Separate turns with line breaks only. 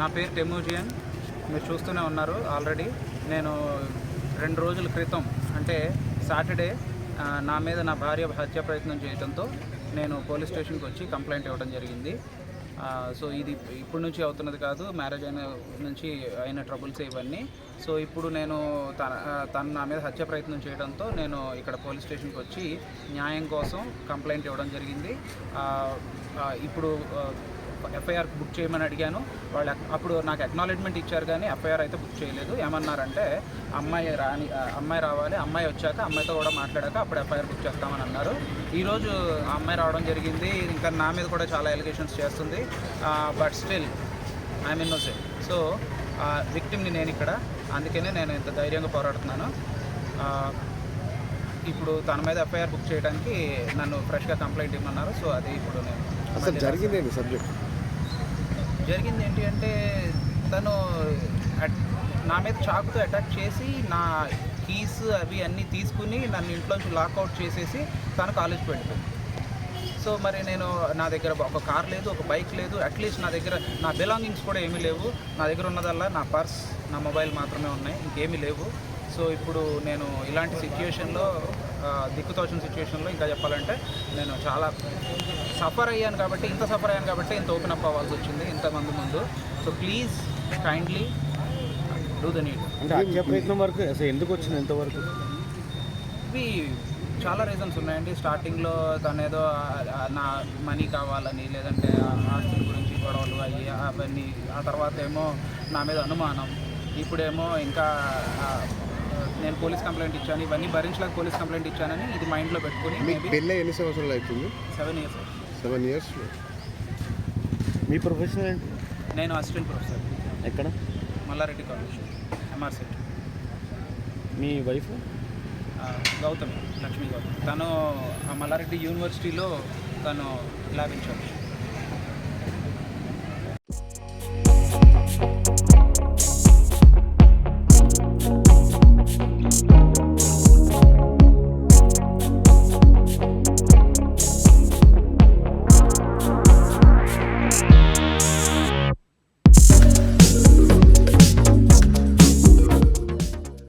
నా పేరు టెమూజియన్ మీరు చూస్తూనే ఉన్నారు ఆల్రెడీ. నేను రెండు రోజుల క్రితం అంటే సాటర్డే నా మీద నా భార్య హత్య ప్రయత్నం చేయడంతో నేను పోలీస్ స్టేషన్కి వచ్చి కంప్లైంట్ ఇవ్వడం జరిగింది. సో ఇది ఇప్పటి నుంచి అవుతున్నది కాదు మ్యారేజ్ అయిన నుంచి అయిన ట్రబుల్స్ ఇవన్నీ. సో ఇప్పుడు నేను తన తన తను నా మీద హత్య ప్రయత్నం చేయడంతో నేను ఇక్కడ పోలీస్ స్టేషన్కి వచ్చి న్యాయం కోసం కంప్లైంట్ ఇవ్వడం జరిగింది. ఇప్పుడు ఎఫ్ఐఆర్ బుక్ చేయమని అడిగాను. వాళ్ళు అప్పుడు నాకు అక్నాలెడ్జ్మెంట్ ఇచ్చారు కానీ ఎఫ్ఐఆర్ అయితే బుక్ చేయలేదు. ఏమన్నారంటే అమ్మాయి రాని అమ్మాయి రావాలి అమ్మాయి వచ్చాక అమ్మాయితో కూడా మాట్లాడాక అప్పుడు ఎఫ్ఐఆర్ బుక్ చేస్తామని అన్నారు. ఈరోజు ఆ అమ్మాయి రావడం జరిగింది. ఇంకా నా మీద కూడా చాలా ఎలిగేషన్స్ చేస్తుంది. But still I'm innocent so విక్టిమ్ని నేను ఇక్కడ అందుకనే నేను ఇంత ధైర్యంగా పోరాడుతున్నాను. ఇప్పుడు తన మీద ఎఫ్ఐఆర్ బుక్ చేయడానికి నన్ను ఫ్రెష్గా కంప్లైంట్ ఇవ్వమన్నారు. సో అది ఇప్పుడు నేను
అసలు జరిగిందేంటి సబ్జెక్ట్?
జరిగింది ఏంటి అంటే తను నా మీద చాకుతో అటాక్ చేసి నా కీస్ అవి అన్నీ తీసుకుని నన్ను ఇంట్లోంచి లాక్అవుట్ చేసేసి తను కాలేజ్కి వెళ్ళిపోయింది. సో మరి నేను నా దగ్గర ఒక కార్ లేదు ఒక బైక్ లేదు అట్లీస్ట్ నా దగ్గర నా బిలాంగింగ్స్ కూడా ఏమీ లేవు. నా దగ్గర ఉన్నదల్లా నా పర్స్ నా మొబైల్ మాత్రమే ఉన్నాయి ఇంకేమీ లేవు. సో ఇప్పుడు నేను ఇలాంటి సిచ్యుయేషన్లో దిక్కుతోచిన సిచ్యుయేషన్లో ఇంకా చెప్పాలంటే నేను చాలా సఫర్ అయ్యాను కాబట్టి ఇంత సఫర్ అయ్యాను కాబట్టి ఇంత ఓపెన్ అప్ అవ్వాల్సి వచ్చింది ఇంతమంది ముందు so please kindly do the need
అంటే ప్రయత్నం వరకు అసలు ఎందుకు వచ్చింది ఎంతవరకు
ఇవి చాలా రీజన్స్ ఉన్నాయండి. స్టార్టింగ్లో తను ఏదో నా మనీ కావాలని లేదంటే ఆస్తుల గురించి గొడవలు అయ్యి అవన్నీ ఆ తర్వాత ఏమో నా మీద అనుమానం. ఇప్పుడేమో ఇంకా నేను పోలీస్ కంప్లైంట్ ఇచ్చాను. ఇవన్నీ భరించలేక పోలీస్ కంప్లైంట్ ఇచ్చానని ఇది మైండ్లో పెట్టుకుని
మీకు పెళ్ళి ఎన్ని సంవత్సరాలు అవుతుంది?
Seven years
seven years?
మీ ప్రొఫెషన్ ఏంటి?
నేను అసిస్టెంట్ ప్రొఫెసర్.
ఎక్కడ?
మల్లారెడ్డి కాలేజ్. ఎంఆర్సీ
మీ వైఫ్?
గౌతమి లక్ష్మీ గౌతమి. తను ఆ మల్లారెడ్డి యూనివర్సిటీలో తను ల్యాబ్ ఇన్ఛార్జ్.